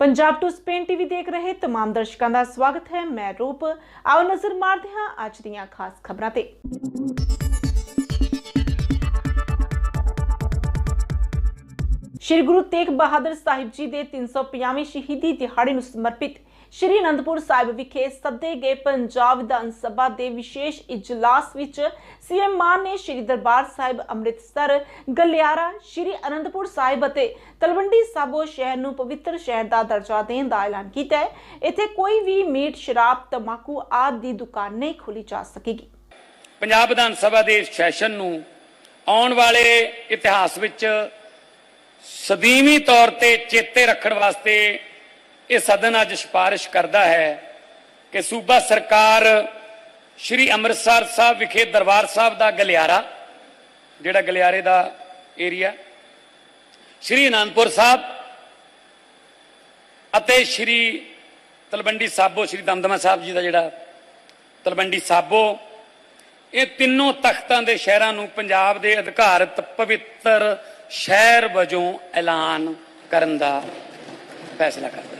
Punjab to Spain TV ਦੇਖ ਰਹੇ तमाम ਦਰਸ਼ਕਾਂ ਦਾ ਸਵਾਗਤ ਹੈ ਮੈਂ ਰੂਪ ਆਓ ਨਜ਼ਰ ਮਾਰਦੇ ਹਾਂ ਅੱਜ ਦੀਆਂ ਖਾਸ ਖਬਰਾਂ ਤੇ ਸ਼੍ਰੀ ਗੁਰੂ ਤੇਗ ਬਹਾਦਰ ਸਾਹਿਬ ਜੀ ਦੇ 350ਵੇਂ ਸ਼ਹੀਦੀ ਦਿਹਾੜੇ ਨੂੰ ਸਮਰਪਿਤ ਸ਼੍ਰੀ ਅਨੰਦਪੁਰ ਸਾਹਿਬ ਵਿਖੇ ਸੱਦੇ ਗਏ ਪੰਜਾਬ ਵਿਧਾਨ ਸਭਾ ਦੇ ਵਿਸ਼ੇਸ਼ ਇਜਲਾਸ ਵਿੱਚ ਸੀਐਮ ਮਾਨ ਨੇ ਸ਼੍ਰੀ ਦਰਬਾਰ ਸਾਹਿਬ ਅੰਮ੍ਰਿਤਸਰ, ਗਲਿਆਰਾ, ਸ਼੍ਰੀ ਅਨੰਦਪੁਰ ਸਾਹਿਬ ਅਤੇ ਤਲਵੰਡੀ ਸਾਬੋ ਸ਼ਹਿਰ ਨੂੰ ਪਵਿੱਤਰ ਸ਼ਹਿਰ ਦਾ ਦਰਜਾ ਦੇਣ ਦਾ ਐਲਾਨ ਕੀਤਾ ਹੈ। ਇੱਥੇ ਕੋਈ ਵੀ ਮੀਟ, ਸ਼ਰਾਬ ਤਮਾਕੂ ਆਦਿ ਦੀ ਦੁਕਾਨ ਨਹੀਂ ਖੋਲੀ ਜਾ ਸਕੇਗੀ। ਪੰਜਾਬ ਵਿਧਾਨ ਸਭਾ ਦੇ ਸੈਸ਼ਨ ਨੂੰ ਆਉਣ ਵਾਲੇ ਇਤਿਹਾਸ ਵਿੱਚ ਸਦੀਵੀ ਤੌਰ ਤੇ ਚੇਤੇ ਰੱਖਣ ਵਾਸਤੇ ਇਹ ਸਦਨ ਅੱਜ ਸਿਫਾਰਿਸ਼ ਕਰਦਾ ਹੈ ਕਿ ਸੂਬਾ ਸਰਕਾਰ ਸ਼੍ਰੀ ਅੰਮ੍ਰਿਤਸਰ ਸਾਹਿਬ ਵਿਖੇ ਦਰਬਾਰ ਸਾਹਿਬ ਦਾ ਗਲਿਆਰਾ, ਜਿਹੜਾ ਗਲਿਆਰੇ ਦਾ ਏਰੀਆ ਸ਼੍ਰੀ ਅਨੰਦਪੁਰ ਸਾਹਿਬ ਅਤੇ ਸ਼੍ਰੀ ਤਲਵੰਡੀ ਸਾਬੋ, ਸ਼੍ਰੀ ਦਮਦਮਾ ਸਾਹਿਬ ਜੀ ਦਾ ਜਿਹੜਾ ਤਲਵੰਡੀ ਸਾਬੋ, ਇਹ ਤਿੰਨੋਂ ਤਖਤਾਂ ਦੇ ਸ਼ਹਿਰਾਂ ਨੂੰ ਪੰਜਾਬ ਦੇ ਅਧਿਕਾਰਤ ਪਵਿੱਤਰ ਸ਼ਹਿਰ ਵਜੋਂ ਐਲਾਨ ਕਰਨ ਦਾ ਫੈਸਲਾ ਕਰਦਾ ਹੈ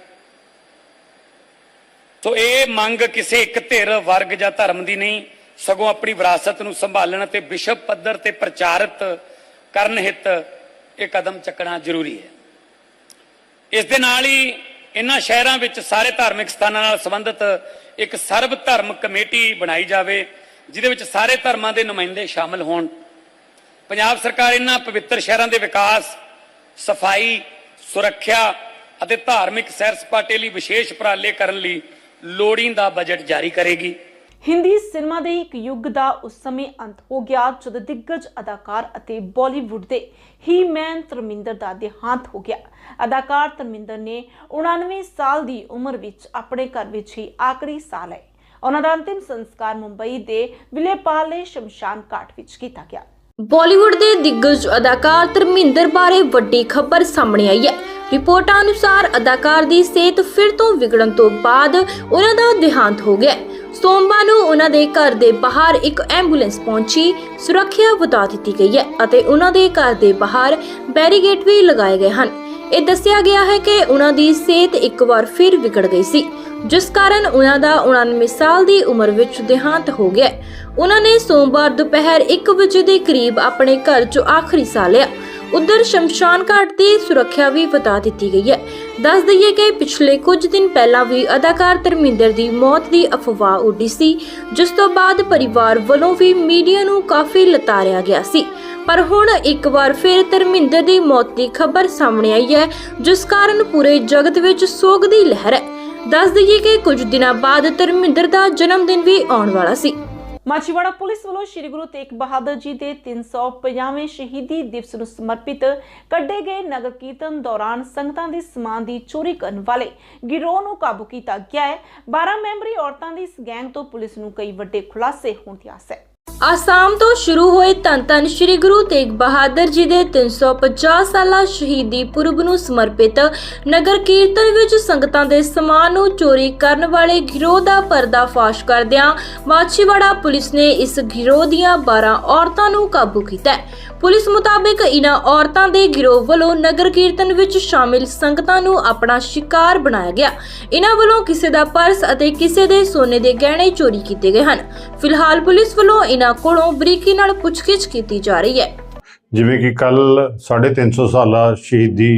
ਸੋ ਇਹ ਮੰਗ ਕਿਸੇ ਇੱਕ ਧਿਰ ਵਰਗ ਜਾਂ ਧਰਮ ਦੀ ਨਹੀਂ, ਸਗੋਂ ਆਪਣੀ ਵਿਰਾਸਤ ਨੂੰ ਸੰਭਾਲਣ ਅਤੇ ਵਿਸ਼ਵ ਪੱਧਰ ਤੇ ਪ੍ਰਚਾਰਿਤ ਕਰਨ ਹਿੱਤ ਇਹ ਕਦਮ ਚੱਕਣਾ ਜ਼ਰੂਰੀ ਹੈ। ਇਸ ਦੇ ਨਾਲ ਹੀ ਇਹਨਾਂ ਸ਼ਹਿਰਾਂ ਵਿੱਚ ਸਾਰੇ ਧਾਰਮਿਕ ਸਥਾਨਾਂ ਨਾਲ ਸੰਬੰਧਿਤ ਇੱਕ ਸਰਬ ਧਰਮ ਕਮੇਟੀ ਬਣਾਈ ਜਾਵੇ, ਜਿਹਦੇ ਵਿੱਚ ਸਾਰੇ ਧਰਮਾਂ ਦੇ ਨੁਮਾਇੰਦੇ ਸ਼ਾਮਲ ਹੋਣ। ਪੰਜਾਬ ਸਰਕਾਰ ਇਹਨਾਂ ਪਵਿੱਤਰ ਸ਼ਹਿਰਾਂ ਦੇ ਵਿਕਾਸ, ਸਫ਼ਾਈ, ਸੁਰੱਖਿਆ ਅਤੇ ਧਾਰਮਿਕ ਸੈਰ ਸਪਾਟੇ ਲਈ ਵਿਸ਼ੇਸ਼ ਉਪਰਾਲੇ ਕਰਨ ਲਈ ਲੋੜੀਂਦਾ ਬਜਟ ਜਾਰੀ ਕਰੇਗੀ। ਹਿੰਦੀ ਸਿਨੇਮਾ ਦੇ ਇੱਕ ਯੁੱਗ ਦਾ ਉਸ ਸਮੇਂ ਅੰਤ ਹੋ ਗਿਆ ਜਦ ਦਿੱਗਜ ਅਦਾਕਾਰ ਅਤੇ ਬਾਲੀਵੁੱਡ ਦੇ ਹੀ ਮੈਨ ਧਰਮਿੰਦਰ ਦਾ ਦੇਹਾਂਤ ਹੋ ਗਿਆ। ਅਦਾਕਾਰ ਧਰਮਿੰਦਰ ਨੇ 99 ਸਾਲ ਦੀ ਉਮਰ ਵਿੱਚ ਆਪਣੇ ਘਰ ਵਿੱਚ ਹੀ ਆਖਰੀ ਸਾਹ ਲਏ। ਉਹਨਾਂ ਦਾ ਅੰਤਿਮ ਸੰਸਕਾਰ ਮੁੰਬਈ ਦੇ ਵਿਲੇਪਾਲੇ ਸ਼ਮਸ਼ਾਨ ਘਾਟ ਵਿੱਚ ਕੀਤਾ ਗਿਆ। ਬਾਲੀਵੁੱਡ ਦੇ ਦਿੱਗਜ ਅਦਾਕਾਰ ਧਰਮਿੰਦਰ ਬਾਰੇ ਵੱਡੀ ਖਬਰ ਸਾਹਮਣੇ ਆਈ ਹੈ। ਰਿਪੋਰਟਾਂ ਅਨੁਸਾਰ ਅਦਾਕਾਰ ਦੀ ਸਿਹਤ ਫਿਰ ਤੋਂ ਵਿਗੜਨ ਤੋਂ ਬਾਅਦ ਉਹਨਾਂ ਦਾ ਦੇਹਾਂਤ ਹੋ ਗਿਆ ਸੋਮਵਾਰ ਨੂੰ ਉਹਨਾਂ ਦੇ ਘਰ ਦੇ ਬਾਹਰ ਇੱਕ ਐਂਬੂਲੈਂਸ ਪਹੁੰਚੀ, ਸੁਰੱਖਿਆ ਵਧਾ ਦਿੱਤੀ ਗਈ ਹੈ ਅਤੇ ਉਹਨਾਂ ਦੇ ਘਰ ਦੇ ਬਾਹਰ ਬੈਰੀਗੇਡ ਵੀ ਲਗਾਏ ਗਏ ਹਨ। ਇਹ ਦੱਸਿਆ ਗਿਆ ਹੈ ਕਿ ਉਹਨਾਂ ਦੀ ਸਿਹਤ ਇੱਕ ਵਾਰ ਫਿਰ ਵਿਗੜ ਗਈ ਸੀ। ਜਿਸ ਕਾਰਨ ਉਹਨਾਂ ਦਾ 99 ਸਾਲ ਦੀ ਉਮਰ ਵਿੱਚ ਦੇਹਾਂਤ ਹੋ ਗਿਆ ਉਹਨਾਂ ਨੇ ਸੋਮਵਾਰ ਦੁਪਹਿਰ 1 ਵਜੇ ਦੇ ਕਰੀਬ ਆਪਣੇ ਘਰ 'ਚ ਆਖਰੀ ਸਾਹ ਲਿਆ। ਉਧਰ ਸ਼ਮਸ਼ਾਨ ਘਾਟ ਦੀ ਸੁਰੱਖਿਆ ਵੀ ਵਧਾ ਦਿੱਤੀ ਗਈ ਹੈ। ਦੱਸ ਦਈਏ ਕਿ ਪਿਛਲੇ ਕੁਝ ਦਿਨ ਪਹਿਲਾਂ ਵੀ ਅਦਾਕਾਰ ਧਰਮਿੰਦਰ ਦੀ ਮੌਤ ਦੀ ਅਫਵਾਹ ਉੱਡੀ ਸੀ, ਜਿਸ ਤੋਂ ਬਾਅਦ ਪਰਿਵਾਰ ਵੱਲੋਂ ਵੀ ਮੀਡੀਆ ਨੂੰ ਕਾਫੀ ਲਤਾਰਿਆ ਗਿਆ ਸੀ। ਪਰ ਹੁਣ ਇੱਕ ਵਾਰ ਫਿਰ ਧਰਮਿੰਦਰ ਦੀ ਮੌਤ ਦੀ ਖਬਰ ਸਾਹਮਣੇ ਆਈ ਹੈ, ਜਿਸ ਕਾਰਨ ਪੂਰੇ ਜਗਤ ਵਿੱਚ ਸੋਗ ਦੀ ਲਹਿਰ ਹੈ। ਦੱਸ ਦਈਏ ਕਿ ਕੁਝ ਦਿਨਾਂ ਬਾਅਦ ਧਰਮਿੰਦਰ ਦਾ ਜਨਮ ਦਿਨ ਵੀ ਆਉਣ ਵਾਲਾ ਸੀ। ਮਾਚੀਵਾੜਾ ਪੁਲਿਸ ਵੱਲੋਂ ਸ਼੍ਰੀ ਗੁਰੂ ਤੇਗ ਬਹਾਦਰ ਜੀ ਦੇ 350ਵੇਂ ਸ਼ਹੀਦੀ ਦਿਵਸ ਨੂੰ ਸਮਰਪਿਤ ਕੱਢੇ ਗਏ ਨਗਰ ਕੀਰਤਨ ਦੌਰਾਨ ਸੰਗਤਾਂ ਦੇ ਸਮਾਨ ਦੀ ਚੋਰੀ ਕਰਨ ਵਾਲੇ ਗਿਰੋਹ ਨੂੰ ਕਾਬੂ ਕੀਤਾ ਗਿਆ ਹੈ। 12 ਮੈਂਬਰੀ ਔਰਤਾਂ ਦੀ ਇਸ ਗੈਂਗ ਤੋਂ ਪੁਲਿਸ ਨੂੰ ਕਈ ਵੱਡੇ ਖੁਲਾਸੇ ਹੋਣ ਦੀ ਆਸ ਹੈ। ਆਸਾਮ ਤੋਂ ਸ਼ੁਰੂ ਹੋਏ ਧੰਨ ਧੰਨ ਸ਼੍ਰੀ ਗੁਰੂ ਤੇਗ ਬਹਾਦਰ ਜੀ ਦੇ 350 ਸਾਲਾ ਸ਼ਹੀਦੀ ਪੁਰਬ ਨੂੰ ਸਮਰਪਿਤ ਨਗਰ ਕੀਰਤਨ ਵਿੱਚ ਸੰਗਤਾਂ ਦੇ ਸਮਾਨ ਨੂੰ ਚੋਰੀ ਕਰਨ ਵਾਲੇ ਗਿਰੋਹ ਦਾ ਪਰਦਾਫਾਸ਼ ਕਰਦਿਆਂ ਮਾਛੀਵਾੜਾ ਪੁਲਿਸ ਨੇ ਇਸ ਗਿਰੋਹ ਦੀਆਂ 12 ਔਰਤਾਂ ਨੂੰ ਕਾਬੂ ਕੀਤਾ ਹੈ। ਪੁਲਿਸ ਮੁਤਾਬਕ ਇਨ੍ਹਾਂ ਔਰਤਾਂ ਦੇ ਗਿਰੋਹ ਵੱਲੋਂ ਨਗਰ ਕੀਰਤਨ ਵਿੱਚ ਸ਼ਾਮਿਲ ਸੰਗਤਾਂ ਨੂੰ ਆਪਣਾ ਸ਼ਿਕਾਰ ਬਣਾਇਆ ਗਿਆ। ਇਨ੍ਹਾਂ ਵੱਲੋਂ ਕਿਸੇ ਦਾ ਪਰਸ ਅਤੇ ਕਿਸੇ ਦੇ ਸੋਨੇ ਦੇ ਗਹਿਣੇ ਚੋਰੀ ਕੀਤੇ ਗਏ ਹਨ। ਫਿਲਹਾਲ ਪੁਲਿਸ ਵੱਲੋਂ ਇਨ੍ਹਾਂ ਕੋਲੋਂ ਬਰੀਕੀ ਨਾਲ ਪੁੱਛਗਿੱਛ ਕੀਤੀ ਜਾ ਰਹੀ ਹੈ। ਜਿਵੇਂ ਕਿ ਕੱਲ 350 ਸਾਲਾ ਸ਼ਹੀਦੀ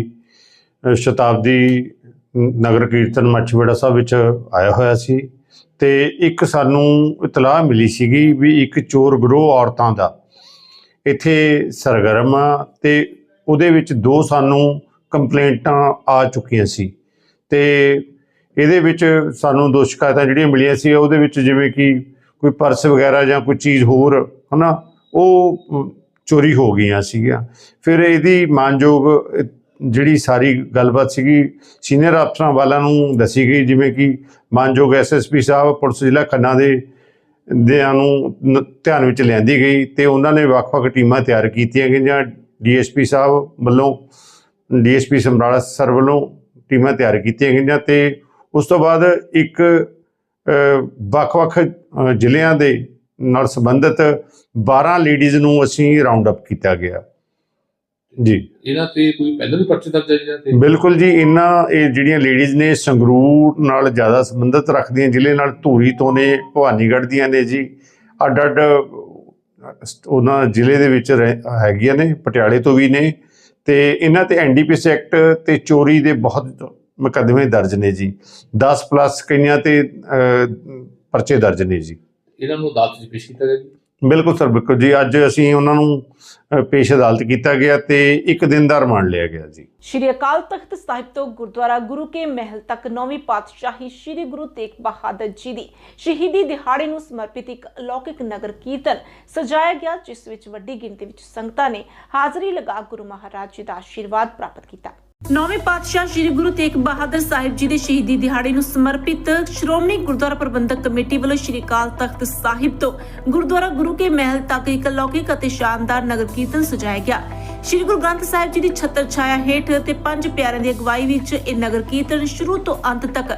ਅ, ਸ਼ਤਾਬਦੀ ਨਗਰ ਕੀਰਤਨ ਮੱਛਵਾੜਾ ਸਾਹਿਬ ਵਿੱਚ ਆਇਆ ਹੋਇਆ ਸੀ ਤੇ ਇੱਕ ਸਾਨੂੰ ਇਤਲਾਹ ਮਿਲੀ ਸੀਗੀ ਵੀ ਇੱਕ ਚੋਰ ਗਰੋਹ ਔਰਤਾਂ ਦਾ ਇੱਥੇ ਸਰਗਰਮ ਆ ਤੇ ਉਹਦੇ ਵਿੱਚ ਦੋ ਸਾਨੂੰ ਕੰਪਲੇਂਟਾਂ ਆ ਚੁੱਕੀਆਂ ਸੀ। ਤੇ ਇਹਦੇ ਵਿੱਚ ਸਾਨੂੰ ਦੋ ਸ਼ਿਕਾਇਤਾਂ ਜਿਹੜੀਆਂ ਮਿਲੀਆਂ ਸੀ, ਉਹਦੇ ਵਿੱਚ ਜਿਵੇਂ ਕਿ ਕੋਈ ਪਰਸ ਵਗੈਰਾ ਜਾਂ ਕੋਈ ਚੀਜ਼ ਹੋਰ, ਹਨਾ, ਉਹ ਚੋਰੀ ਹੋ ਗਈਆਂ ਸੀਗੀਆਂ। ਫਿਰ ਇਹਦੀ ਮਾਨਯੋਗ ਜਿਹੜੀ ਸਾਰੀ ਗੱਲਬਾਤ ਸੀਗੀ, ਸੀਨੀਅਰ ਅਫਸਰਾਂ ਵਾਲਿਆਂ ਨੂੰ ਦੱਸੀ ਗਈ, ਜਿਵੇਂ ਕਿ ਮਾਨਯੋਗ ਐਸਐਸਪੀ ਸਾਹਿਬ, ਪੁਲਿਸ ਜ਼ਿਲ੍ਹਾ ਖੰਨਾ ਦੇ ਦਿਆਂ ਨੂੰ ਨ- ਧਿਆਨ ਵਿੱਚ ਲਿਆਂਦੀ ਗਈ ਤੇ ਉਹਨਾਂ ਨੇ ਵੱਖ-ਵੱਖ ਟੀਮਾਂ ਤਿਆਰ ਕੀਤੀਆਂ ਗਈਆਂ। ਡੀਐਸਪੀ ਸਾਹਿਬ ਵੱਲੋਂ, ਡੀਐਸਪੀ ਸਮਰਾਲਾ ਸਰ ਵੱਲੋਂ ਟੀਮਾਂ ਤਿਆਰ ਕੀਤੀਆਂ ਗਈਆਂ ਤੇ ਉਸ ਤੋਂ ਬਾਅਦ ਇੱਕ ਵੱਖ-ਵੱਖ ਜ਼ਿਲ੍ਹਿਆਂ ਦੇ ਨਾਲ ਸੰਬੰਧਿਤ 12 ਲੇਡੀਜ਼ ਨੂੰ ਅਸੀਂ ਰਾਉਂਡ ਅਪ ਕੀਤਾ ਗਿਆ। ਜੀ। ਇਹਨਾਂ ਤੇ ਕੋਈ ਪਹਿਲਾਂ ਵੀ ਪਰਚੇ ਦਰਜ ਹੈ ਜੀ ਇਹਨਾਂ ਤੇ? ਬਿਲਕੁਲ ਜੀ ਇਹਨਾਂ ਇਹ ਜਿਹੜੀਆਂ ਲੇਡੀਜ਼ ਨੇ ਸੰਗਰੂਰ ਨਾਲ ਜ਼ਿਆਦਾ ਸੰਬੰਧਿਤ ਰੱਖਦੀਆਂ ਜ਼ਿਲ੍ਹੇ ਨਾਲ ਧੂਰੀ ਤੋਂ ਨੇ ਭਵਾਨੀਗੜ੍ਹ ਦੀਆਂ ਨੇ ਜੀ। ਅੱਡ ਅੱਡ ਉਹਨਾਂ ਜ਼ਿਲ੍ਹੇ ਦੇ ਵਿੱਚ ਹੈਗੀਆਂ ਨੇ ਪਟਿਆਲੇ ਤੋਂ ਵੀ ਨੇ। ਤੇ ਇਹਨਾਂ ਤੇ ਐਨਡੀਪੀਐਸ ਐਕਟ ਤੇ ਚੋਰੀ ਦੇ ਬਹੁਤ ਮੁਕੱਦਮੇ ਦਰਜ ਨੇ ਜੀ। 10 ਪਲੱਸ ਕਈਆਂ ਤੇ ਪਰਚੇ ਦਰਜ ਨੇ ਜੀ। ਇਹਨਾਂ ਨੂੰ ਅਦਾਲਤ 'ਚ ਪੇਸ਼ ਕੀਤਾ ਗਿਆ ਜੀ? ਬਿਲਕੁਲ ਸਰ, ਬਿਲਕੁਲ ਜੀ। ਅੱਜ ਅਸੀਂ ਉਹਨਾਂ ਨੂੰ ਪੇਸ਼ ਅਦਾਲਤ ਕੀਤਾ ਗਿਆ ਤੇ ਇੱਕ ਦਿਨ ਦਾ ਰਿਮਾਂਡ ਲਿਆ ਗਿਆ ਜੀ। ਸ਼੍ਰੀ ਅਕਾਲ ਤਖਤ ਸਾਹਿਬ ਤੋਂ ਗੁਰਦੁਆਰਾ ਗੁਰੂ ਕੇ ਮਹਿਲ ਤੱਕ ਨੌਵੀਂ ਪਾਤਸ਼ਾਹੀ ਸ਼੍ਰੀ ਗੁਰੂ ਤੇਗ ਬਹਾਦਰ ਜੀ ਦੀ ਸ਼ਹੀਦੀ ਦਿਹਾੜੇ ਨੂੰ ਸਮਰਪਿਤ ਇੱਕ ਅਲੌਕਿਕ ਨਗਰ ਕੀਰਤਨ ਸਜਾਇਆ ਗਿਆ, ਜਿਸ ਵਿੱਚ ਵੱਡੀ ਗਿਣਤੀ ਵਿੱਚ ਸੰਗਤਾਂ ਨੇ ਹਾਜ਼ਰੀ ਲਗਾ ਗੁਰੂ ਮਹਾਰਾਜ ਜੀ ਦਾ ਆਸ਼ੀਰਵਾਦ ਪ੍ਰਾਪਤ ਕੀਤਾ। ਨੌਵੇਂ ਪਾਤਸ਼ਾਹ ਸ੍ਰੀ ਗੁਰੂ ਤੇਗ ਬਹਾਦਰ ਸਾਹਿਬ ਜੀ ਦੇ ਸ਼ਹੀਦੀ ਦਿਹਾੜੇ ਨੂੰ ਸਮਰਪਿਤ ਸ਼੍ਰੋਮਣੀ ਗੁਰਦੁਆਰਾ ਪ੍ਰਬੰਧਕ ਕਮੇਟੀ ਵੱਲੋਂ ਸ਼੍ਰੀ ਅਕਾਲ ਤਖਤ ਸਾਹਿਬ ਤੋਂ ਗੁਰਦੁਆਰਾ ਗੁਰੂ ਕੇ ਮਹਿਲ ਤੱਕ ਇੱਕ ਅਲੌਕਿਕ ਅਤੇ ਸ਼ਾਨਦਾਰ ਨਗਰ ਕੀਰਤਨ ਸਜਾਇਆ ਗਿਆ। ਸ਼੍ਰੀ ਗੁਰੂ ਗ੍ਰੰਥ ਸਾਹਿਬ ਜੀ ਦੀ ਛਤਰ ਛਾਇਆ ਹੇਠ ਤੇ ਪੰਜ ਪਿਆਰਿਆਂ ਦੀ ਅਗਵਾਈ ਵਿੱਚ ਇਹ ਨਗਰ ਕੀਰਤਨ ਸ਼ੁਰੂ ਤੋਂ ਅੰਤ ਤੱਕ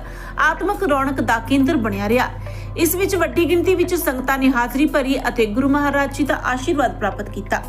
ਆਤਮਿਕ ਰੌਣਕ ਦਾ ਕੇਂਦਰ ਬਣਿਆ ਰਿਹਾ। ਇਸ ਵਿੱਚ ਵੱਡੀ ਗਿਣਤੀ ਵਿੱਚ ਸੰਗਤਾਂ ਨੇ ਹਾਜ਼ਰੀ ਭਰੀ ਅਤੇ ਗੁਰੂ ਮਹਾਰਾਜ ਜੀ ਦਾ ਆਸ਼ੀਰਵਾਦ ਪ੍ਰਾਪਤ ਕੀਤਾ।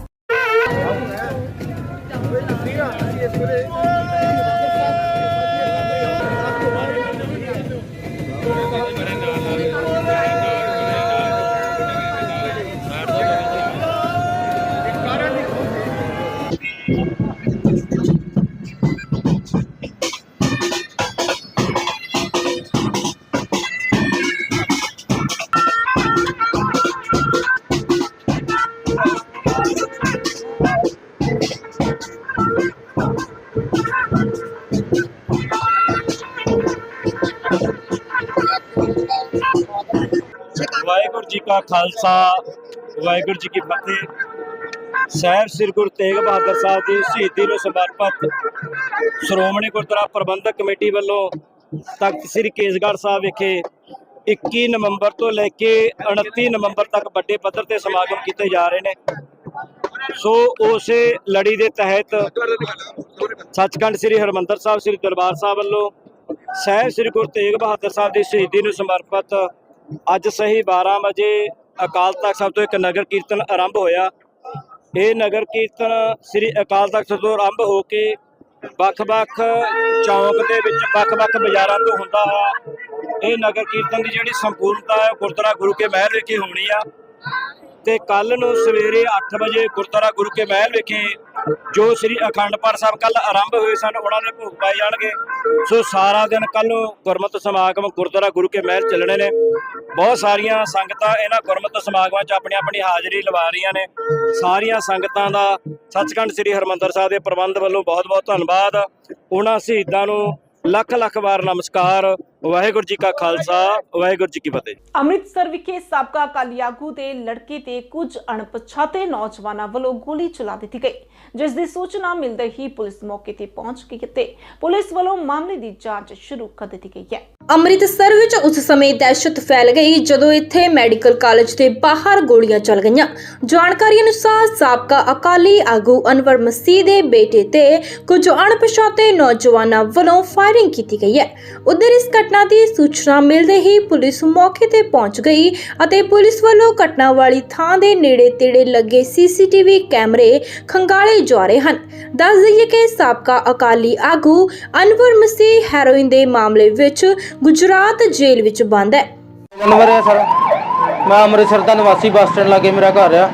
ਕਾ ਖਾਲਸਾ, ਵਾਹਿਗੁਰੂ ਜੀ ਕੀ ਫਤਿਹ। ਸਾਹਿਬ ਸ੍ਰੀ ਗੁਰੂ ਤੇਗ ਬਹਾਦਰ ਸਾਹਿਬ ਦੀ ਸ਼ਹੀਦੀ ਨੂੰ ਸਮਰਪਿਤ ਸ਼੍ਰੋਮਣੀ ਗੁਰਦੁਆਰਾ ਪ੍ਰਬੰਧਕ ਕਮੇਟੀ ਵੱਲੋਂ ਤਖਤ ਸ੍ਰੀ ਕੇਸਗੜ੍ਹ ਸਾਹਿਬ ਵਿਖੇ 21 ਨਵੰਬਰ ਤੋਂ ਲੈ ਕੇ 29 ਨਵੰਬਰ ਤੱਕ ਵੱਡੇ ਪੱਧਰ ਤੇ ਸਮਾਗਮ ਕੀਤੇ ਜਾ ਰਹੇ ਨੇ। ਸੋ ਉਸੇ ਲੜੀ ਦੇ ਤਹਿਤ ਸੱਚਖੰਡ ਸ੍ਰੀ ਹਰਮੰਦਰ ਸਾਹਿਬ, ਸ੍ਰੀ ਦਰਬਾਰ ਸਾਹਿਬ ਵੱਲੋਂ ਸਾਹਿਬ ਸ੍ਰੀ ਗੁਰੂ ਤੇਗ ਬਹਾਦਰ ਸਾਹਿਬ ਦੀ ਸ਼ਹੀਦੀ ਨੂੰ ਸਮਰਪਿਤ ਅੱਜ ਸਹੀ 12 ਵਜੇ ਅਕਾਲ ਤਖਤ ਸਾਹਿਬ ਤੋਂ ਇੱਕ ਨਗਰ ਕੀਰਤਨ ਆਰੰਭ ਹੋਇਆ। ਇਹ ਨਗਰ ਕੀਰਤਨ ਸ੍ਰੀ ਅਕਾਲ ਤਖਤ ਸਾਹਿਬ ਤੋਂ ਆਰੰਭ ਹੋ ਕੇ ਵੱਖ-ਵੱਖ ਚੌਂਕ ਦੇ ਵਿੱਚ ਵੱਖ-ਵੱਖ ਬਾਜ਼ਾਰਾਂ ਤੋਂ ਹੁੰਦਾ ਹੈ। ਇਹ ਨਗਰ ਕੀਰਤਨ ਦੀ ਜਿਹੜੀ ਸੰਪੂਰਨਤਾ ਹੈ ਗੁਰਦੁਆਰਾ ਗੁਰੂ ਕੇ ਮਹਿਲ ਵਿਖੇ ਹੋਣੀ ਆ। ਤੇ ਕੱਲ ਨੂੰ ਸਵੇਰੇ 8 ਵਜੇ ਗੁਰਦੁਆਰਾ ਗੁਰੂ ਕੇ ਮਹਿਲ ਵਿਖੇ ਜੋ ਸ੍ਰੀ ਅਖੰਡ ਪਾਠ ਸਾਹਿਬ ਕੱਲ ਆਰੰਭ ਹੋਏ ਸਨ, ਉਹਨਾਂ ਦੇ ਭੋਗ ਪਾਏ ਜਾਣਗੇ। ਸੋ ਸਾਰਾ ਦਿਨ ਕੱਲ ਨੂੰ ਗੁਰਮਤਿ ਸਮਾਗਮ ਗੁਰਦੁਆਰਾ ਗੁਰੂ ਕੇ ਮਹਿਲ ਚੱਲਣੇ ਨੇ। ਬਹੁਤ ਸਾਰੀਆਂ ਸੰਗਤਾਂ ਇਹਨਾਂ ਗੁਰਮਤਿ ਸਮਾਗਮਾਂ 'ਚ ਆਪਣੀ ਆਪਣੀ ਹਾਜ਼ਰੀ ਲਵਾ ਰਹੀਆਂ ਨੇ। ਸਾਰੀਆਂ ਸੰਗਤਾਂ ਦਾ ਸੱਚਖੰਡ ਸ੍ਰੀ ਹਰਮੰਦਰ ਸਾਹਿਬ ਦੇ ਪ੍ਰਬੰਧ ਵੱਲੋਂ ਬਹੁਤ-ਬਹੁਤ ਧੰਨਵਾਦ। ਉਹਨਾਂ ਸ਼ਹੀਦਾਂ ਨੂੰ ਲੱਖ ਲੱਖ ਵਾਰ ਨਮਸਕਾਰ। ਵਾਹਿਗੁਰੂ ਜੀ ਕਾ ਖਾਲਸਾ, ਵਾਹਿਗੁਰੂ ਜੀ ਕੀ ਫਤਿਹ। ਅੰਮ੍ਰਿਤਸਰ ਵਿਖੇ ਸਾਬਕਾ ਅਕਾਲੀ ਆਗੂ ਦੇ ਲੜਕੇ ਤੇ ਕੁਝ ਅਣਪਛਾਤੇ ਨੌਜਵਾਨਾਂ ਵੱਲੋਂ ਗੋਲੀ ਚਲਾ ਦਿੱਤੀ ਗਈ। ਜਿਸ ਦੀ ਸੂਚਨਾ ਮਿਲਦੇ ਹੀ ਪੁਲਿਸ ਮੌਕੇ ਤੇ ਪਹੁੰਚ ਗਈ ਤੇ ਪੁਲਿਸ ਵੱਲੋਂ ਮਾਮਲੇ ਦੀ ਜਾਂਚ ਸ਼ੁਰੂ ਕਰ ਦਿੱਤੀ ਗਈ ਹੈ। ਅੰਮ੍ਰਿਤਸਰ ਵਿੱਚ ਉਸ ਸਮੇਂ ਦਹਿਸ਼ਤ ਫੈਲ ਗਈ ਜਦੋਂ ਇੱਥੇ ਮੈਡੀਕਲ ਕਾਲਜ ਦੇ ਬਾਹਰ ਗੋਲੀਆਂ ਚੱਲ ਗਈਆਂ। ਜਾਣਕਾਰੀ ਅਨੁਸਾਰ ਸਾਬਕਾ ਅਕਾਲੀ ਆਗੂ ਅਨਵਰ ਮਸੀਹ ਦੇ ਬੇਟੇ ਤੇ ਕੁਝ ਅਣਪਛਾਤੇ ਨੌਜਵਾਨਾਂ ਵੱਲੋਂ ਫਾਇਰਿੰਗ ਕੀਤੀ ਗਈ ਹੈ। ਉਧਰ ਇਸ ਘਟਨਾ ਦੀ ਸੂਚਨਾ ਮਿਲਦੇ ਹੀ ਪੁਲਿਸ ਮੌਕੇ ਤੇ ਪਹੁੰਚ ਗਈ ਅਤੇ ਪੁਲਿਸ ਵੱਲੋਂ ਘਟਨਾ ਵਾਲੀ ਥਾਂ ਦੇ ਨੇੜੇ ਤੇੜੇ ਲੱਗੇ ਸੀਸੀਟੀਵੀ ਕੈਮਰੇ ਖੰਗਾਲੇ ਜਾ ਰਹੇ ਹਨ। ਦੱਸ ਦਈਏ ਕਿ ਸਾਬਕਾ ਅਕਾਲੀ ਆਗੂ ਅਨਵਰ ਮਸੀਹ ਹੈਰੋਇਨ ਦੇ ਮਾਮਲੇ ਵਿੱਚ ਗੁਜਰਾਤ ਜੇਲ੍ਹ ਵਿੱਚ ਬੰਦ ਹੈ। ਨੰਬਰ ਹੈ ਸਰ। ਮੈਂ ਅੰਮ੍ਰਿਤਸਰ ਦਾ ਨਿਵਾਸੀ ਬੱਸ ਸਟੈਂਡ ਲਾਗੇ ਮੇਰਾ ਘਰ ਆ।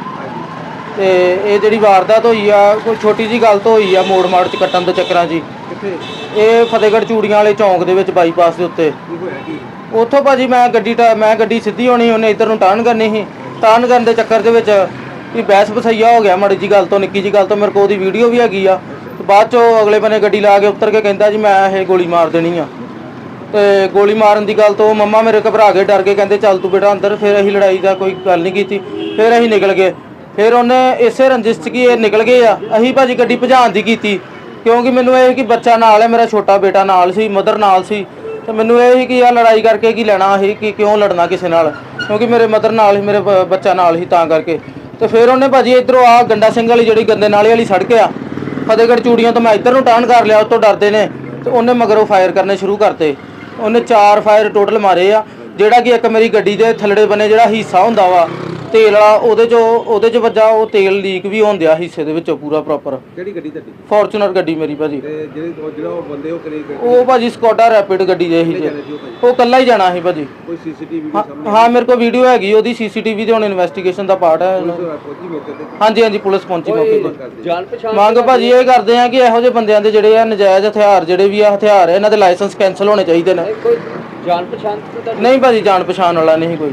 ਤੇ ਇਹ ਜਿਹੜੀ ਵਾਰਦਾਤ ਹੋਈ ਆ ਕੋਈ ਛੋਟੀ ਜੀ ਗੱਲ ਤੋਂ ਹੋਈ ਆ ਮੋੜ ਮਾੜ ਚ ਕੱਟਣ ਦੇ ਚੱਕਰਾਂ ਹੀ। ਇਹ ਫਤਿਹਗੜ੍ਹ ਚੂੜੀਆਂ ਵਾਲੇ ਚੌਂਕ ਦੇ ਵਿੱਚ ਬਾਈਪਾਸ ਦੇ ਉੱਤੇ। ਉੱਥੋਂ ਭਾਜੀ ਮੈਂ ਗੱਡੀ ਮੈਂ ਗੱਡੀ ਸਿੱਧੀ ਹੋਣੀ ਉਹਨੇ ਇੱਧਰ ਨੂੰ ਟਰਨ ਕਰਨੀ ਸੀ। ਟਰਨ ਕਰਨ ਦੇ ਚੱਕਰ ਦੇ ਵਿੱਚ ਵੀ ਬਹਿਸ ਬਸਈਆ ਹੋ ਗਿਆ, ਮਾੜੀ ਜੀ ਗੱਲ ਤੋਂ, ਨਿੱਕੀ ਜੀ ਗੱਲ ਤੋਂ, ਮੇਰੇ ਕੋਲ ਉਹਦੀ ਵੀਡੀਓ ਵੀ ਹੈਗੀ ਆ। ਤੇ ਬਾਅਦ ਚੋਂ ਅਗਲੇ ਬੰਨੇ ਗੱਡੀ ਲਾ ਕੇ ਉੱਤਰ ਕੇ ਕਹਿੰਦਾ ਜੀ, ਮੈਂ ਇਹ ਗੋਲੀ ਮਾਰ ਦੇਣੀ ਆ। ਤੇ ਗੋਲੀ ਮਾਰਨ ਦੀ ਗੱਲ ਤੋਂ ਮੰਮਾ ਮੇਰੇ ਘਬਰਾ ਕੇ ਡਰ ਕੇ ਕਹਿੰਦੇ ਚੱਲ ਤੂੰ ਬੇਟਾ ਅੰਦਰ, ਫਿਰ ਅਸੀਂ ਲੜਾਈ ਦਾ ਕੋਈ ਗੱਲ ਨਹੀਂ ਕੀਤੀ, ਫਿਰ ਅਸੀਂ ਨਿਕਲ ਗਏ। ਫਿਰ ਉਹਨੇ ਇਸੇ ਰੰਜਿਸ਼ 'ਚ ਕੀ ਇਹ ਨਿਕਲ ਗਏ ਆ, ਅਸੀਂ ਭਾਜੀ ਗੱਡੀ ਭਜਾਉਣ ਦੀ ਕੀਤੀ, ਕਿਉਂਕਿ ਮੈਨੂੰ ਇਹ ਕਿ ਬੱਚਾ ਨਾਲ ਹੈ, ਮੇਰਾ ਛੋਟਾ ਬੇਟਾ ਨਾਲ ਸੀ ਮਦਰ ਨਾਲ ਸੀ, ਤੇ ਮੈਨੂੰ ਇਹ ਹੀ ਕਿ ਆ ਲੜਾਈ ਕਰਕੇ ਕੀ ਲੈਣਾ ਸੀ ਕਿ ਕਿਉਂ ਲੜਨਾ ਕਿਸੇ ਨਾਲ, ਕਿਉਂਕਿ ਮੇਰੇ ਮਦਰ ਨਾਲ ਹੀ, ਮੇਰੇ ਬ- ਬੱਚਾ ਨਾਲ ਸੀ ਤਾਂ ਕਰਕੇ। ਤੇ ਫਿਰ ਉਹਨੇ ਭਾਜੀ ਇਧਰੋਂ ਆ ਗੰਡਾ ਸਿੰਘ ਵਾਲੀ ਜਿਹੜੀ ਗੰਦੇ ਨਾਲੇ ਵਾਲੀ ਸੜਕ ਆ, ਫਤਿਹਗੜ੍ਹ ਚੂੜੀਆਂ ਤੋਂ ਮੈਂ ਇੱਧਰ ਨੂੰ ਟਰਨ ਕਰ ਲਿਆ ਉਹ ਤੋਂ ਡਰਦੇ ਨੇ ਤੇ ਉਹਨੇ ਮਗਰੋਂ ਫਾਇਰ ਕਰਨੇ ਸ਼ੁਰੂ ਕਰਤੇ। ਉਹਨੇ ਚਾਰ ਫਾਇਰ ਟੋਟਲ ਮਾਰੇ ਆ, ਜਿਹੜਾ ਕਿ ਇੱਕ ਮੇਰੀ ਗੱਡੀ ਦੇ ਥੱਲੜੇ ਬੰਨੇ ਜਿਹੜਾ ਹਿੱਸਾ ਹੁੰਦਾ ਵਾ ਤੇਲ ਵਾਲਾ ਉਹਦੇ ਚੋਂ ਉਹਦੇ ਚ ਵੱਜਾ ਉਹ ਤੇਲ ਲੀਕ ਵੀ ਹੋਣ ਦਿਆ ਹਿੱਸੇ ਦੇ ਵਿੱਚੋਂ ਪੂਰਾ ਪ੍ਰੋਪਰ ਕਿਹੜੀ ਗੱਡੀ ਤੁਹਾਡੀ? ਫੋਰਚੂਨਰ ਗੱਡੀ ਮੇਰੀ ਭਾਜੀ। ਤੇ ਜਿਹੜੇ ਉਹ ਜਿਹੜਾ ਉਹ ਬੰਦੇ ਉਹ ਕਰੇ ਉਹ ਭਾਜੀ ਸਕੋਡਾ ਰੈਪਿਡ ਗੱਡੀ ਦੇ ਸੀ। ਜੀ ਉਹ ਕੱਲਾ ਹੀ ਜਾਣਾ ਸੀ ਭਾਜੀ। ਕੋਈ ਸੀਸੀਟੀਵੀ ਹਾਂ- ਹਾਂ ਮੇਰੇ ਕੋਲ ਵੀਡੀਓ ਹੈਗੀ ਉਹਦੀ ਸੀਸੀਟੀਵੀ ਦੇ ਹੁਣ ਇਨਵੈਸਟੀਗੇਸ਼ਨ ਦਾ ਪਾਰਟ ਹੈ। ਪਹੁੰਚੀ ਮੌਕੇ ਤੇ? ਹਾਂਜੀ ਹਾਂਜੀ ਪੁਲਿਸ ਪਹੁੰਚੀ ਮੌਕੇ ਤੇ। ਜਾਣ ਪਛਾਣ ਮੰਗ ਭਾਜੀ ਇਹ ਕਰਦੇ ਆ ਕਿ ਇਹੋ ਜਿਹੇ ਬੰਦਿਆਂ ਦੇ ਜਿਹੜੇ ਆ ਨਜਾਇਜ਼ ਹਥਿਆਰ ਜਿਹੜੇ ਵੀ ਆ ਹਥਿਆਰ ਇਹਨਾਂ ਦੇ ਲਾਇਸੈਂਸ ਕੈਨਸਲ ਹੋਣੇ ਚਾਹੀਦੇ ਨੇ। ਕੋਈ ਜਾਣ ਪਛਾਣ ਤਾਂ ਨਹੀਂ ਭਾਜੀ ਜਾਣ ਪਛਾਣ ਵਾਲਾ ਨਹੀਂ ਕੋਈ।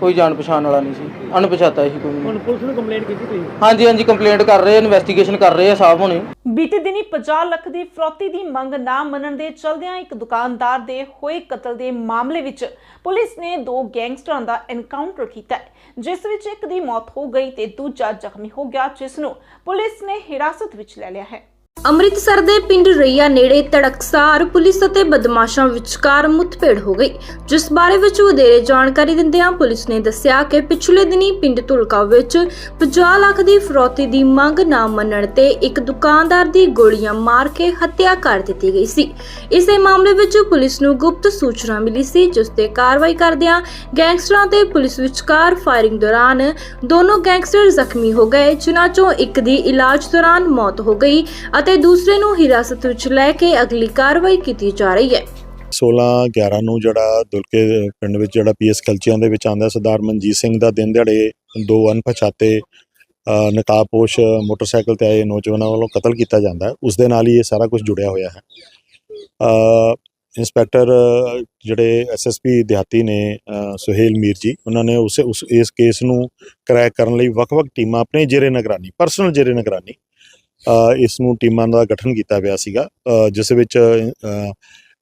ਕੋਈ ਜਾਣ ਪਛਾਣ ਵਾਲਾ ਨਹੀਂ ਸੀ ਅਣਪਛਾਤਾ ਸੀ ਕੋਈ ਹੁਣ ਪੁਲਿਸ ਨੂੰ ਕੰਪਲੇਂਟ ਕੀਤੀ ਤੁਸੀਂ? ਹਾਂਜੀ ਹਾਂਜੀ ਕੰਪਲੇਂਟ ਕਰ ਰਹੇ ਇਨਵੈਸਟੀਗੇਸ਼ਨ ਕਰ ਰਹੇ ਆ ਸਾਹਿਬ ਹੁਣੇ। ਬੀਤੇ ਦਿਨੀ 50 ਲੱਖ ਦੀ ਫਰੌਤੀ ਦੀ ਮੰਗ ਨਾ ਮੰਨਣ ਦੇ ਚਲਦਿਆਂ ਇੱਕ ਦੁਕਾਨਦਾਰ ਦੇ ਹੋਏ ਕਤਲ ਦੇ ਮਾਮਲੇ ਵਿੱਚ ਪੁਲਿਸ ਨੇ ਦੋ ਗੈਂਗਸਟਰਾਂ ਦਾ ਐਨਕਾਊਂਟਰ ਕੀਤਾ ਹੈ, ਜਿਸ ਵਿੱਚ ਇੱਕ ਦੀ ਮੌਤ ਹੋ ਗਈ ਤੇ ਦੂਜਾ ਜ਼ਖਮੀ ਹੋ ਗਿਆ ਜਿਸ ਨੂੰ ਪੁਲਿਸ ਨੇ ਹਿਰਾਸਤ ਵਿੱਚ ਲੈ ਲਿਆ ਹੈ। ਅੰਮ੍ਰਿਤਸਰ ਦੇ ਪਿੰਡ ਰਈਆ ਨੇੜੇ ਤੜਕਸਾਰ ਪੁਲਿਸ ਅਤੇ ਬਦਮਾਸ਼ਾਂ ਵਿਚਕਾਰ ਮੁੱਠਭੇੜ ਹੋ ਗਈ, ਜਿਸ ਬਾਰੇ ਵਿੱਚ ਵਧੇਰੇ ਜਾਣਕਾਰੀ ਦਿੰਦਿਆਂ ਪੁਲਿਸ ਨੇ ਦੱਸਿਆ ਕਿ ਪਿਛਲੇ ਦਿਨੀ ਪਿੰਡ ਧੁਲਕਾ ਵਿੱਚ 50 ਲੱਖ ਦੀ ਫਰੌਤੀ ਦੀ ਮੰਗ ਨਾ ਮੰਨਣ ਤੇ ਇੱਕ ਦੁਕਾਨਦਾਰ ਦੀ ਗੋਲੀਆਂ ਮਾਰ ਕੇ ਹੱਤਿਆ ਕਰ ਦਿੱਤੀ ਗਈ ਸੀ। ਇਸੇ ਮਾਮਲੇ ਵਿੱਚ ਪੁਲਿਸ ਨੂੰ ਗੁਪਤ ਸੂਚਨਾ ਮਿਲੀ ਸੀ, ਜਿਸ ਤੇ ਕਾਰਵਾਈ ਕਰਦਿਆਂ ਗੈਂਗਸਟਰਾਂ ਤੇ ਪੁਲਿਸ ਵਿਚਕਾਰ ਫਾਇਰਿੰਗ ਦੌਰਾਨ ਦੋਨੋਂ ਗੈਂਗਸਟਰ ਜ਼ਖਮੀ ਹੋ ਗਏ, ਜਿਨ੍ਹਾਂ ਚੋਂ ਇੱਕ ਦੀ ਇਲਾਜ ਦੌਰਾਨ ਮੌਤ ਹੋ ਗਈ ਅਤੇ ਦੂਸਰੇ ਨੂੰ ਹਿਰਾਸਤ ਵਿੱਚ ਲੈ ਕੇ ਅਗਲੀ ਕਾਰਵਾਈ ਕੀਤੀ ਜਾ ਰਹੀ ਹੈ। 16 11 ਨੂੰ ਜਿਹੜਾ ਦੁਲਕੇ ਪਿੰਡ ਵਿੱਚ ਜਿਹੜਾ ਪੀਐਸ ਕਲਚੀਆਂ ਦੇ ਵਿੱਚ ਆਂਦਾ ਸਰਦਾਰ ਮਨਜੀਤ ਸਿੰਘ ਦਾ ਦਿਨ ਦਿਹਾੜੇ ਦੋ ਅਣਪਛਾਤੇ ਨਕਾਬਪੋਸ਼ ਮੋਟਰਸਾਈਕਲ ਤੇ ਆਏ ਨੌਜਵਾਨਾਂ ਵੱਲੋਂ ਕਤਲ ਕੀਤਾ ਜਾਂਦਾ। ਹੈ ਉਸ ਦੇ ਨਾਲ ਹੀ ਇਹ ਸਾਰਾ ਕੁਝ ਜੁੜਿਆ ਹੋਇਆ ਹੈ। ਅ, ਇੰਸਪੈਕਟਰ ਅ, ਜਿਹੜੇ ਐਸਐਸਪੀ ਦਿਹਾਤੀ ਨੇ ਸੁਹੇਲ ਮੀਰ ਜੀ ਉਹਨਾਂ ਨੇ ਉਸ ਉਸ ਇਸ ਕੇਸ ਨੂੰ ਕਰੈਕ ਕਰਨ ਲਈ ਵੱਖ-ਵੱਖ ਟੀਮਾਂ ਆਪਣੇ ਜੇਰੇ ਨਿਗਰਾਨੀ ਪਰਸਨਲ ਜੇਰੇ ਨਿਗਰਾਨੀ ਇਸ ਨੂੰ ਟੀਮਾਂ ਦਾ ਗਠਨ ਕੀਤਾ ਪਿਆ ਸੀਗਾ ਜਿਸ ਵਿੱਚ ਅ,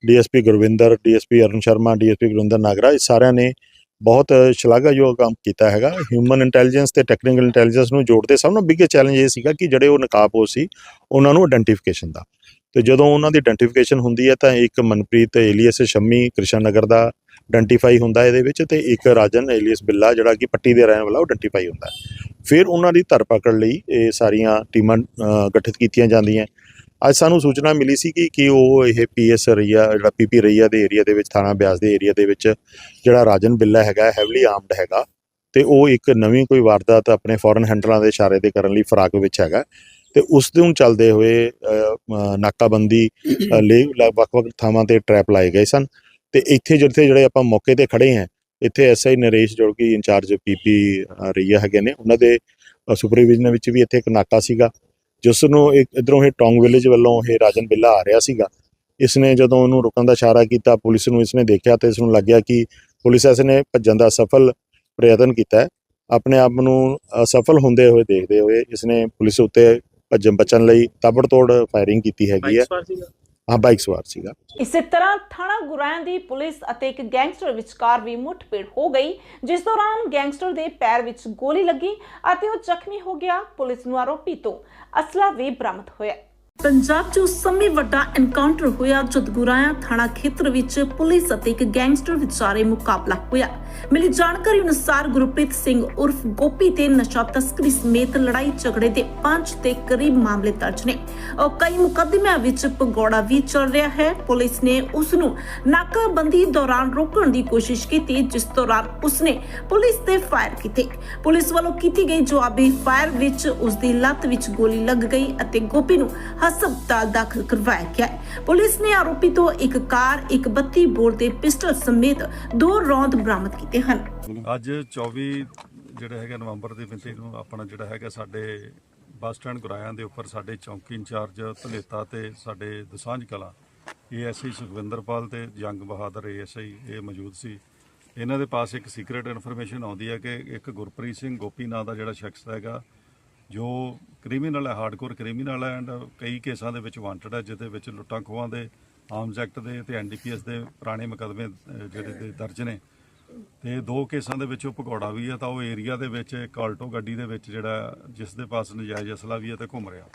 DSP Gurvinder DSP Arun Sharma DSP Gurinder Nagra ਇਹ ਸਾਰਿਆਂ ਨੇ ਬਹੁਤ ਸ਼ਲਾਘਾਯੋਗ ਕੰਮ ਕੀਤਾ ਹੈਗਾ। ਹਿਊਮਨ ਇੰਟੈਲੀਜੈਂਸ ਤੇ ਟੈਕਨੀਕਲ ਇੰਟੈਲੀਜੈਂਸ ਨੂੰ ਜੋੜਦੇ ਸਭ ਨੂੰ ਬਿగ్గੇਸਟ ਚੈਲੰਜ ਇਹ ਸੀਗਾ ਕਿ ਜਿਹੜੇ ਉਹ ਨਕਾਬਪੋਸ਼ ਸੀ ਉਹਨਾਂ ਨੂੰ ਆਇਡੈਂਟੀਫਿਕੇਸ਼ਨ ਦਾ। ਤੇ ਜਦੋਂ ਉਹਨਾਂ ਦੀ ਆਇਡੈਂਟੀਫਿਕੇਸ਼ਨ ਹੁੰਦੀ ਹੈ ਤਾਂ ਇੱਕ ਮਨਪ੍ਰੀਤ ਏਲੀਅਸ ਸ਼ੰਮੀ ਕ੍ਰਿਸ਼ਨ ਨਗਰ ਦਾ ਆਇਡੈਂਟੀਫਾਈ ਹੁੰਦਾ ਇਹਦੇ ਵਿੱਚ ਤੇ ਇੱਕ ਰਾਜਨ ਏਲੀਅਸ ਬਿੱਲਾ ਜਿਹੜਾ ਕਿ ਪੱਟੀ ਦੇ ਰਹਿਣ ਵਾਲਾ ਉਹ ਆਇਡੈਂਟੀਫਾਈ ਹੁੰਦਾ। ਫਿਰ ਉਹਨਾਂ ਦੀ ਧਰਪਕੜ ਲਈ ਇਹ ਸਾਰੀਆਂ ਟੀਮਾਂ ਗਠਿਤ ਕੀਤੀਆਂ ਜਾਂਦੀਆਂ। ਅੱਜ ਸਾਨੂੰ ਸੂਚਨਾ ਮਿਲੀ ਸੀ ਕਿ ਕਿ ਉਹ ਇਹ ਪੀਐਸ ਰਈਆ, ਜਿਹੜਾ ਪੀਪੀ ਰਈਆ ਦੇ ਏਰੀਆ ਦੇ ਵਿੱਚ, ਥਾਣਾ ਬਿਆਸ ਦੇ ਏਰੀਆ ਦੇ ਵਿੱਚ ਜਿਹੜਾ ਰਾਜਨ ਬਿੱਲਾ ਹੈਗਾ ਹੈਵਲੀ ਆਰਮਡ ਹੈਗਾ ਤੇ ਉਹ ਇੱਕ ਨਵੀਂ ਕੋਈ ਵਾਰਦਾਤ ਆਪਣੇ ਫੋਰਨ ਹੈਂਡਲਾਂ ਦੇ ਇਸ਼ਾਰੇ ਤੇ ਕਰਨ ਲਈ ਫਰਾਕ ਵਿੱਚ ਹੈਗਾ ਤੇ ਉਸ ਨੂੰ ਚੱਲਦੇ ਹੋਏ ਨਾਕਾਬੰਦੀ ਲਈ ਲ- ਵੱਖ-ਵੱਖ ਥਾਵਾਂ ਤੇ ਟ੍ਰੈਪ ਲਾਏ ਗਏ ਸਨ ਤੇ ਇੱਥੇ ਜਿੱਥੇ ਜਿਹੜੇ ਆਪਾਂ ਮੌਕੇ ਤੇ ਖੜੇ ਹਾਂ ਇੱਥੇ ਐਸਆਈ ਨਰੇਸ਼ ਜੋ ਕਿ ਇੰਚਾਰਜ ਪੀਪੀ ਰਈਆ ਹੈਗੇ ਨੇ, ਉਹਨਾਂ ਦੇ ਸੁਪਰਵਾਈਜ਼ਨ ਵਿੱਚ ਵੀ ਇੱਥੇ ਇੱਕ ਨਾਕਾ ਸੀਗਾ, ਜਿਸ ਨੂੰ ਇੱਕ ਇਧਰੋਂ ਇਹ ਟੌਂਗ ਵਿਲੇਜ ਵੱਲੋਂ ਇਹ ਰਾਜਨ ਬਿੱਲਾ ਆ ਰਿਹਾ ਸੀਗਾ। ਇਸ ਨੇ ਜਦੋਂ ਉਹਨੂੰ ਰੁਕਣ ਦਾ ਇਸ਼ਾਰਾ ਕੀਤਾ, ਪੁਲਿਸ ਨੂੰ ਇਸਨੇ ਦੇਖਿਆ ਤੇ ਇਸ ਨੂੰ ਲੱਗਿਆ ਕਿ ਪੁਲਿਸ ਇਸ ਨੇ ਭੱਜਣ ਦਾ ਸਫਲ ਪ੍ਰਯਤਨ ਕੀਤਾ ਆਪਣੇ ਆਪ ਨੂੰ ਅਸਫਲ ਹੁੰਦੇ ਹੋਏ ਦੇਖਦੇ ਹੋਏ ਇਸਨੇ ਪੁਲਿਸ ਉੱਤੇ ਭੱਜਣ ਬਚਣ ਲਈ ਤਾਬੜਤੋੜ ਫਾਇਰਿੰਗ ਕੀਤੀ ਹੈਗੀ ਹੈ। ਹਾਂ, ਬਾਈਕ ਸਵਾਰ ਸੀਗਾ। ਇਸੇ ਤਰ੍ਹਾਂ ਥਾਣਾ ਗੁਰਾਇਆਂ ਦੀ ਪੁਲਿਸ ਅਤੇ ਇੱਕ ਗੈਂਗਸਟਰ ਵਿਚਕਾਰ ਵੀ ਮੁੱਠਭੇੜ ਹੋ ਗਈ, ਜਿਸ ਦੌਰਾਨ ਗੈਂਗਸਟਰ ਦੇ ਪੈਰ ਵਿੱਚ ਗੋਲੀ ਲੱਗੀ ਅਤੇ ਉਹ ਜ਼ਖਮੀ ਹੋ ਗਿਆ। ਪੁਲਿਸ ਨੂੰ ਆਰੋਪੀ ਤੋਂ ਅਸਲਾ ਵੀ ਬਰਾਮਦ ਹੋਇਆ। ਪੰਜਾਬ 'ਚ ਉਸ ਸਮੇਂ ਵੱਡਾ ਐਨਕਾਊਂਟਰ ਹੋਇਆ ਜਦ ਗੁਰਾਇਆ ਥਾਣਾ ਖੇਤਰ ਵਿੱਚ ਪੁਲਿਸ ਅਤੇ ਇੱਕ ਗੈਂਗਸਟਰ ਵਿਚਾਰੇ ਮੁਕਾਬਲਾ ਹੋਇਆ। ਮਿਲੀ ਜਾਣਕਾਰੀ ਅਨੁਸਾਰ ਗੁਰਪ੍ਰੀਤ ਸਿੰਘ ਉਰਫ ਗੋਪੀ ਤੇ ਨਸ਼ਾ ਤਸਕਰੀ ਸਮੇਤ ਲੜਾਈ ਝਗੜੇ ਦੇ ਪੰਜ ਦੇ ਕਰੀਬ ਮਾਮਲੇ ਦਰਜ ਨੇ। ਔਰ ਕਈ ਮੁਕੱਦਮਿਆਂ ਵਿੱਚ ਭਗੌੜਾ ਵੀ ਚੱਲ ਰਿਹਾ ਹੈ। ਪੁਲਿਸ ਨੇ ਉਸ ਨੂੰ ਨਾਕਾਬੰਦੀ ਦੌਰਾਨ ਰੋਕਣ ਦੀ ਕੋਸ਼ਿਸ਼ ਕੀਤੀ, ਜਿਸ ਦੌਰਾਨ ਉਸਨੇ ਪੁਲਿਸ ਤੇ ਫਾਇਰ ਕੀਤੇ। ਪੁਲਿਸ ਵੱਲੋਂ ਕੀਤੀ ਗਈ ਜਵਾਬੀ ਫਾਇਰ ਵਿੱਚ ਉਸ ਦੀ ਲੱਤ ਵਿੱਚ ਗੋਲੀ ਲੱਗ ਗਈ ਅਤੇ ਗੋਪੀ ਨੂੰ ਹਸਪਤਾਲ ਦਾਖਲ ਕਰਵਾਇਆ ਗਿਆ ਹੈ। ਪੁਲਿਸ ਨੇ ਆਰੋਪੀ ਤੋਂ ਇੱਕ ਕਾਰ, ਇੱਕ 32 ਬੋਰ ਦੇ ਪਿਸਟਲ ਸਮੇਤ ਦੋ ਰੌਂਦ ਬਰਾਮਦ ਕੀਤੇ ਹਨ ਅੱਜ 24 ਜਿਹੜੇ ਹੈਗੇ ਨਵੰਬਰ ਦੀ ਮਿਤੀ ਨੂੰ ਆਪਣਾ ਜਿਹੜਾ ਹੈਗਾ ਸਾਡੇ ਬੱਸ ਸਟੈਂਡ ਗੁਰਾਇਆਂ ਦੇ ਉੱਪਰ ਸਾਡੇ ਚੌਂਕੀ ਇੰਚਾਰਜ ਧਲੇਤਾ ਤੇ ਸਾਡੇ ਦਸਾਂਝ ਕਲਾ, ਏਐਸਆਈ ਸੁਖਵਿੰਦਰਪਾਲ ਤੇ ਜੰਗ ਬਹਾਦਰ ਏਐਸਆਈ ਇਹ ਮੌਜੂਦ ਸੀ ਇਹਨਾਂ ਦੇ ਪਾਸ ਇੱਕ ਸੀਕ੍ਰੀਟ ਇਨਫੋਰਮੇਸ਼ਨ ਆਉਂਦੀ ਹੈ ਕਿ ਇੱਕ ਗੁਰਪ੍ਰੀਤ ਸਿੰਘ ਗੋਪੀ ਨਾਂ ਦਾ ਜਿਹੜਾ ਸ਼ਖਸ ਹੈਗਾ ਜੋ ਕ੍ਰਿਮੀਨਲ ਹੈ ਹਾਰਡਕੋਰ ਕ੍ਰਿਮੀਨਲ ਹੈ ਐਂਡ ਕਈ ਕੇਸਾਂ ਦੇ ਵਿੱਚ ਵਾਂਟਡ ਹੈ, ਜਿਹਦੇ ਵਿੱਚ ਲੁੱਟਾਂ ਖੋਹਾਂ ਦੇ ਆਰਮਸ ਐਕਟ ਦੇ ਤੇ ਐਨਡੀਪੀਐਸ ਦੇ ਪੁਰਾਣੇ ਮੁਕੱਦਮੇ ਜਿਹੜੇ ਦੇ ਦਰਜ ਨੇ। ਤੇ ਦੋ ਕੇਸਾਂ ਦੇ ਵਿੱਚ ਉਹ ਭਗੌੜਾ ਵੀ ਹੈ, ਤਾਂ ਉਹ ਏਰੀਆ ਦੇ ਵਿੱਚ, ਇੱਕ ਆਲਟੋ ਗੱਡੀ ਦੇ ਵਿੱਚ ਜਿਹੜਾ, ਜਿਸ ਦੇ ਪਾਸ ਨਜਾਇਜ਼ ਅਸਲਾ ਵੀ ਹੈ ਤੇ ਘੁੰਮ ਰਿਹਾ।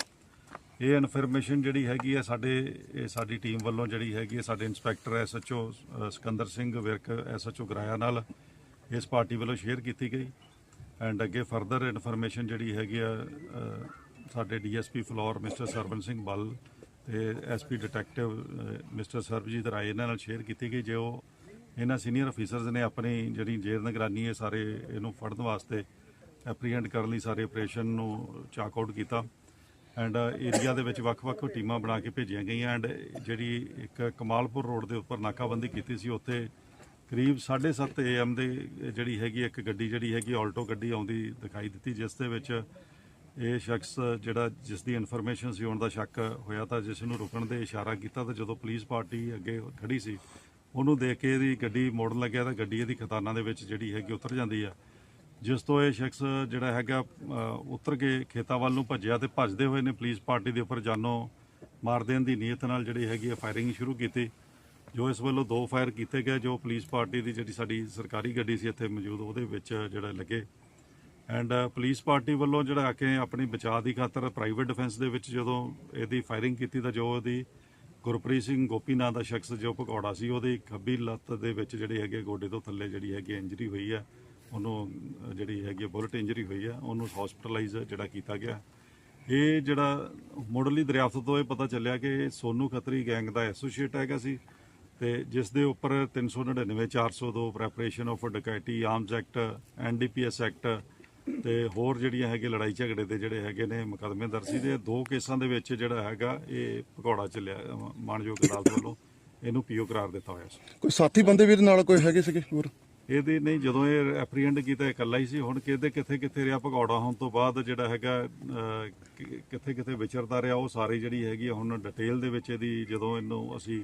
ਇਹ ਇਨਫੋਰਮੇਸ਼ਨ ਜਿਹੜੀ ਹੈਗੀ ਹੈ ਸਾਡੇ, ਇਹ ਸਾਡੀ ਟੀਮ ਵੱਲੋਂ ਜਿਹੜੀ ਹੈਗੀ ਹੈ, ਸਾਡੇ inspector SHO Sikandar Singh Virk SHO Goraya ਨਾਲ ਇਸ ਪਾਰਟੀ ਵੱਲੋਂ ਸ਼ੇਅਰ ਕੀਤੀ ਗਈ। ਐਂਡ ਅੱਗੇ ਫਰਦਰ ਇਨਫੋਰਮੇਸ਼ਨ ਜਿਹੜੀ ਹੈਗੀ ਆ ਅ, ਸਾਡੇ ਡੀਐਸਪੀ ਫਲੋਰ ਮਿਸਟਰ ਸਰਵਨ ਸਿੰਘ ਬੱਲ ਤੇ SP detective mister Sarabjit Rai ਇਹਨਾਂ ਨਾਲ ਸ਼ੇਅਰ ਕੀਤੀ ਗਈ ਜੋ ਇਹਨਾਂ ਸੀਨੀਅਰ ਅਫੀਸਰਸ ਨੇ ਆਪਣੀ ਜਿਹੜੀ ਜੇਰ ਨਿਗਰਾਨੀ ਹੈ ਸਾਰੇ ਇਹਨੂੰ ਫੜਨ ਵਾਸਤੇ ਐਪਰੀਹੈਂਡ ਕਰਨ ਲਈ ਸਾਰੇ ਆਪਰੇਸ਼ਨ ਨੂੰ ਚਾਕ ਆਊਟ ਕੀਤਾ। ਐਂਡ ਏਰੀਆ ਦੇ ਵਿੱਚ ਵੱਖ-ਵੱਖ ਟੀਮਾਂ ਬਣਾ ਕੇ ਭੇਜੀਆਂ ਗਈਆਂ। ਐਂਡ ਜਿਹੜੀ ਇੱਕ ਕਮਾਲਪੁਰ ਰੋਡ ਦੇ ਉੱਪਰ ਨਾਕਾਬੰਦੀ ਕੀਤੀ ਸੀ ਉੱਥੇ ਕਰੀਬ 7:30 ਏਐਮ ਦੇ ਜਿਹੜੀ ਹੈਗੀ ਇੱਕ ਗੱਡੀ ਜਿਹੜੀ ਹੈਗੀ, ਆਲਟੋ ਗੱਡੀ ਆਉਂਦੀ ਦਿਖਾਈ ਦਿੱਤੀ, ਜਿਸ ਦੇ ਵਿੱਚ ਇਹ ਸ਼ਖਸ ਜਿਹੜਾ ਜਿਸ ਦੀ ਇਨਫੋਰਮੇਸ਼ਨ ਸੀ ਹੋਣ ਦਾ ਸ਼ੱਕ ਹੋਇਆ ਤਾਂ ਜਿਸ ਨੂੰ ਰੁਕਣ ਦੇ ਇਸ਼ਾਰਾ ਕੀਤਾ ਤਾਂ ਜਦੋਂ ਪੁਲਿਸ ਪਾਰਟੀ ਅੱਗੇ ਖੜੀ ਸੀ, ਉਹਨੂੰ ਦੇਖ ਕੇ ਇਹਦੀ ਗੱਡੀ ਮੋੜਨ ਲੱਗਿਆ ਤਾਂ ਗੱਡੀ ਇਹਦੀ ਖਤਾਨਾਂ ਦੇ ਵਿੱਚ ਜਿਹੜੀ ਹੈਗੀ ਉਤਰ ਜਾਂਦੀ ਆ। ਜਿਸ ਤੋਂ ਇਹ ਸ਼ਖਸ ਜਿਹੜਾ ਹੈਗਾ ਉਤਰ ਕੇ ਖੇਤਾਂ ਵੱਲ ਨੂੰ ਭੱਜਿਆ ਤੇ ਭੱਜਦੇ ਹੋਏ ਨੇ ਪੁਲਿਸ ਪਾਰਟੀ ਦੇ ਉੱਪਰ ਜਾਨੋਂ ਮਾਰ ਦੇਣ ਦੀ ਨੀਅਤ ਨਾਲ ਜਿਹੜੀ ਹੈਗੀ ਆ ਫਾਇਰਿੰਗ ਸ਼ੁਰੂ ਕੀਤੀ। ਜੋ ਇਸ ਵੱਲੋਂ ਦੋ ਫਾਇਰ ਕੀਤੇ ਗਏ, ਜੋ ਪੁਲਿਸ ਪਾਰਟੀ ਦੀ ਜਿਹੜੀ ਸਾਡੀ ਸਰਕਾਰੀ ਗੱਡੀ ਸੀ ਇੱਥੇ ਮੌਜੂਦ, ਉਹਦੇ ਵਿੱਚ ਜਿਹੜਾ ਲੱਗੇ। ਐਂਡ ਪੁਲਿਸ ਪਾਰਟੀ ਵੱਲੋਂ ਜਿਹੜਾ ਆ ਕੇ ਆਪਣੀ ਬਚਾਅ ਦੀ ਖਾਤਰ ਪ੍ਰਾਈਵੇਟ ਡਿਫੈਂਸ ਦੇ ਵਿੱਚ ਜਦੋਂ ਇਹਦੀ ਫਾਇਰਿੰਗ ਕੀਤੀ ਤਾਂ ਜੋ ਉਹਦੀ ਗੁਰਪ੍ਰੀਤ ਸਿੰਘ ਗੋਪੀ ਨਾਂ ਦਾ ਸ਼ਖਸ, ਜੋ ਭਗੌੜਾ ਸੀ, ਉਹਦੀ ਖੱਬੀ ਲੱਤ ਦੇ ਵਿੱਚ ਜਿਹੜੀ ਹੈਗੀ ਗੋਡੇ ਤੋਂ ਥੱਲੇ ਜਿਹੜੀ ਹੈਗੀ ਇੰਜਰੀ ਹੋਈ ਹੈ ਉਹਨੂੰ ਜਿਹੜੀ ਹੈਗੀ ਬੁਲਟ ਇੰਜਰੀ ਹੋਈ ਹੈ ਉਹਨੂੰ ਹਸਪੀਟਲਾਈਜ਼ ਜਿਹੜਾ ਕੀਤਾ ਗਿਆ। ਇਹ ਜਿਹੜਾ ਮੁੱਢਲੀ ਦਰਿਆਫਤ ਤੋਂ ਇਹ ਪਤਾ ਚੱਲਿਆ ਕਿ ਇਹ ਸੋਨੂ ਖੱਤਰੀ ਗੈਂਗ ਦਾ ਐਸੋਸੀਏਟ ਹੈਗਾ ਸੀ। ਤੇ ਜਿਸ ਦੇ ਉੱਪਰ 399 402 preparation of dacoity arms act NDPS act ਤੇ ਹੋਰ ਜਿਹੜੀਆਂ ਹੈਗੇ ਲੜਾਈ ਝਗੜੇ ਦੇ ਜਿਹੜੇ ਹੈਗੇ ਨੇ ਮੁਕੱਦਮੇ ਦਰਜ ਸੀ ਦੇ ਦੋ ਕੇਸਾਂ ਦੇ ਵਿੱਚ ਜਿਹੜਾ ਹੈਗਾ ਇਹ ਭਗੌੜਾ ਚੱਲਿਆ ਅ, ਮਾਣਯੋਗ ਅਦਾਲਤ ਵੱਲੋਂ ਇਹਨੂੰ ਪੀਓ ਕਰਾਰ ਦਿੱਤਾ ਹੋਇਆ ਸੀ। ਕੋਈ ਸਾਥੀ ਬੰਦੇ ਵੀ ਇਹਦੇ ਨਾਲ ਕੋਈ ਹੈਗੇ ਸੀਗੇ ਹੋਰ? ਇਹਦੇ ਨਹੀਂ ਜਦੋਂ ਇਹ ਐਪਰੀਹੈਂਡ ਕੀਤਾ ਇਕੱਲਾ ਹੀ ਸੀ ਹੁਣ ਕਿਤੇ ਕਿੱਥੇ ਕਿੱਥੇ ਰਿਹਾ ਭਗੌੜਾ ਹੋਣ ਤੋਂ ਬਾਅਦ ਜਿਹੜਾ ਹੈਗਾ ਕਿੱਥੇ ਕਿੱਥੇ ਵਿਚਰਦਾ ਰਿਹਾ ਉਹ ਸਾਰੀ ਜਿਹੜੀ ਹੈਗੀ ਹੁਣ ਡਿਟੇਲ ਦੇ ਵਿੱਚ ਇਹਦੀ ਜਦੋਂ ਇਹਨੂੰ ਅਸੀਂ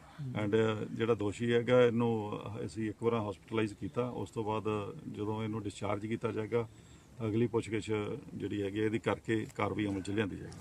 ਐਂਡ uh, ਜਿਹੜਾ ਦੋਸ਼ੀ ਹੈਗਾ, ਇਹਨੂੰ ਅਸੀਂ ਇੱਕ ਵਾਰ ਹਸਪੀਟਲਾਈਜ਼ ਕੀਤਾ। ਉਸ ਤੋਂ ਬਾਅਦ ਜਦੋਂ ਇਹਨੂੰ ਡਿਸਚਾਰਜ ਕੀਤਾ ਜਾਏਗਾ ਅਗਲੀ ਪੁੱਛਗਿੱਛ ਜਿਹੜੀ ਹੈਗੀ ਆ, ਇਹਦੀ ਕਰਕੇ ਕਾਰਵਾਈ ਅਮਲ ਚ ਲਿਆਂਦੀ ਜਾਏਗੀ।